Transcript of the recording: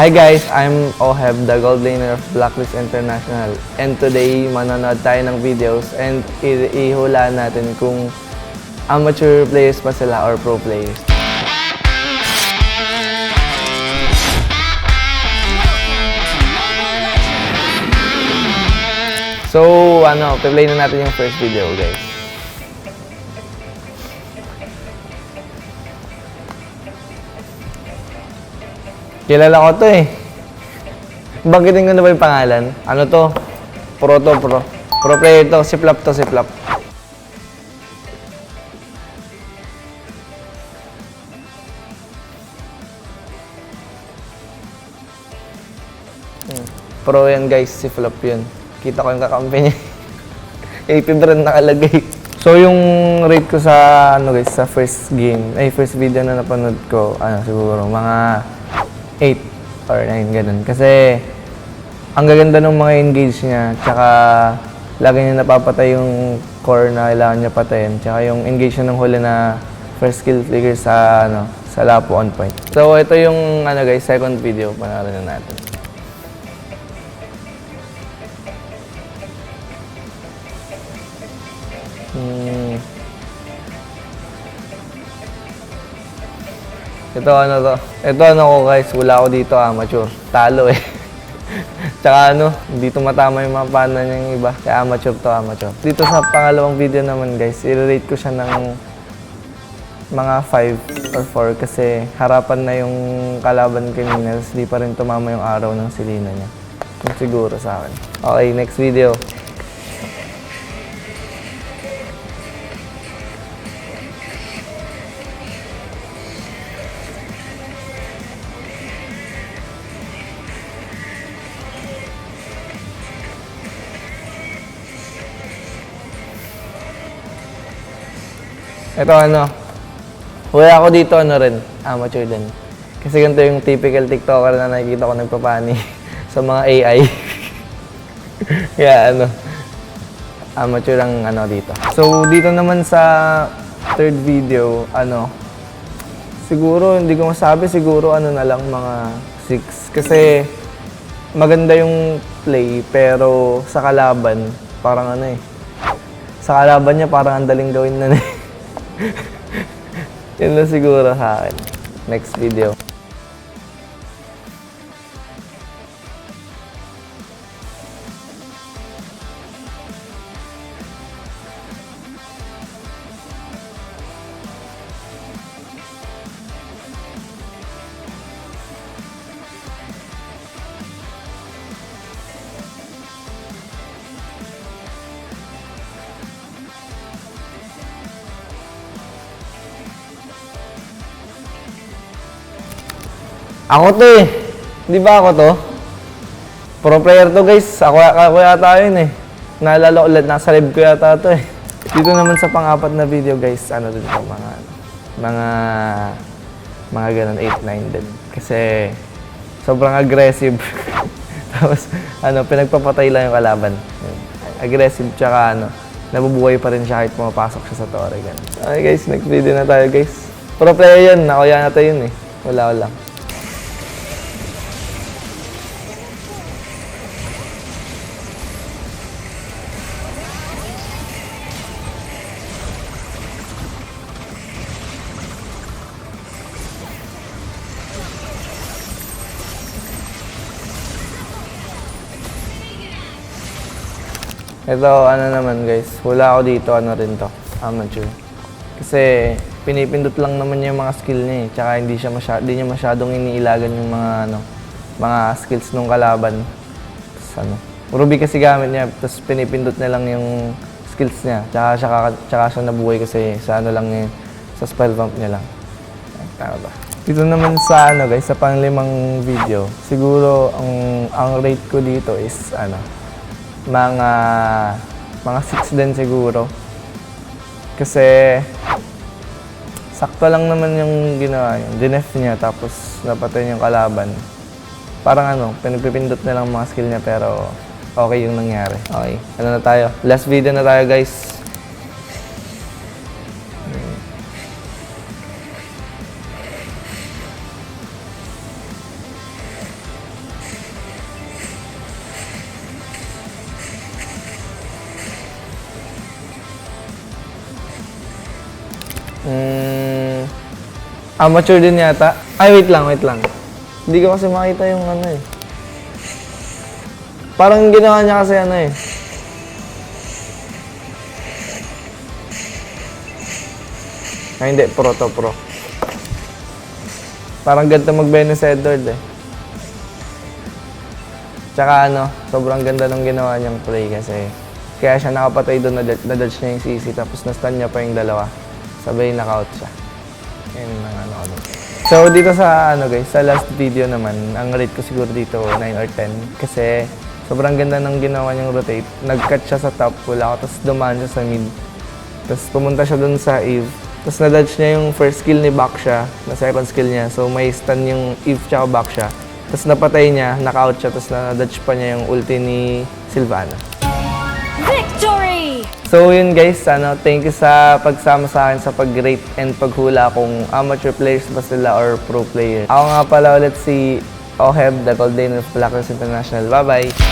Hi guys, I'm Oheb, the gold laner of Blacklist International. And today, manonood tayo ng videos and ihula natin kung amateur players pa sila or pro players. So, ano, play na natin yung first video, guys. Kilala ko to eh. Banggitin ko na ba yung pangalan? Ano to? Pro to, pro. Pro player to. Siplap to, siplap. Hmm. Pro yan guys, si Flop yun. Kita ko yung kakampi niya. 80 brand nakalagay. So yung rate ko sa ano guys, sa first game, ay first video na napanood ko, ano siguro mga 8 or 9 ganun. Kasi ang gaganda ng mga engage niya, tsaka lagi niya napapatay yung core na kailangan niya patayin, tsaka yung engage niya ng huli na first skill flicker sa ano, sa lapo on point. So ito yung ano guys, second video, panoorin na natin. Ito ano to? Ito ano ko guys, wala ako dito amateur. Talo eh. Tsaka ano, hindi tumatama yung mga pana niya yung iba. Kaya amateur to amateur. Dito sa pangalawang video naman guys, i-rate ko siya ng mga 5 or 4 kasi harapan na yung kalaban kanina tapos di pa rin tumama yung araw ng silina niya. Yung siguro sa akin. Okay, next video. Ito ano, wala ako dito ano rin, amateur din. Kasi ganito yung typical TikToker na nakikita ko nagpapani sa mga AI. Kaya ano, amateur ang ano dito. So dito naman sa third video, ano, siguro hindi ko masabi, siguro ano na lang mga 6. Kasi maganda yung play pero sa kalaban, parang ano eh, sa kalaban niya parang ang daling gawin na eh. Yun na siguro sa akin. Next video. Ako to eh. Di ba ako to? Pro player to guys. Ako, ako yata yun eh. Naalala ko ulit, nasa live ko yata to eh. Dito naman sa pang-apat na video guys, ano din to, mga, mga, mga ganun, 8-9 din. Kasi, sobrang aggressive. Tapos, ano, pinagpapatay lang yung kalaban. Aggressive, tsaka ano, nabubuhay pa rin siya kahit pumapasok siya sa tore. Ganun. Okay guys, next video na tayo guys. Pro player yun, ako yata yun eh. Wala, wala. Ito, ano naman guys, wala ako dito, ano rin to, amateur. Kasi pinipindot lang naman niya yung mga skill niya eh. Tsaka hindi siya masyado, hindi niya masyadong iniilagan yung mga ano, mga skills nung kalaban. Tapos ano, Ruby kasi gamit niya, tapos pinipindot niya lang yung skills niya. Tsaka siya, tsaka siya nabuhay kasi sa ano lang niya, sa spell bump niya lang. Tama ba? Dito naman sa ano guys, sa panglimang video, siguro ang ang rate ko dito is ano, mga mga 6 din siguro. Kasi sakto lang naman yung ginawa niya. Dinef niya tapos napatay yung kalaban. Parang ano, pinagpipindot na lang mga skill niya pero okay yung nangyari. Okay, ano na tayo? Last video na tayo guys. Amateur din yata. Ay, wait lang, wait lang. Hindi ko kasi makita yung ano eh. Parang ginawa niya kasi ano eh. Ay, hindi. Pro to, pro. Parang ganito mag-Venice Edward eh. Tsaka ano, sobrang ganda nung ginawa niyang play kasi kaya siya nakapatay doon, nad- nadodge niya yung CC tapos na-stun niya pa yung dalawa. Sabay knockout siya. Ang ano dun. So dito sa ano guys, sa last video naman, ang rate ko siguro dito 9 or 10 kasi sobrang ganda ng ginawa niyang rotate. Nag-cut siya sa top, wala ako, tapos dumaan siya sa mid. Tapos pumunta siya dun sa Eve. Tapos na-dodge niya yung first skill ni Baksha, na second skill niya. So may stun yung Eve tsaka Baksha. Tapos napatay niya, knockout siya, tapos na-dodge pa niya yung ulti ni Sylvana. So yun guys, ano, thank you sa pagsama sa akin sa pag-rate and paghula kung amateur players ba sila or pro player. Ako nga pala ulit si Oheb, the Golden of Blackers International. Bye-bye!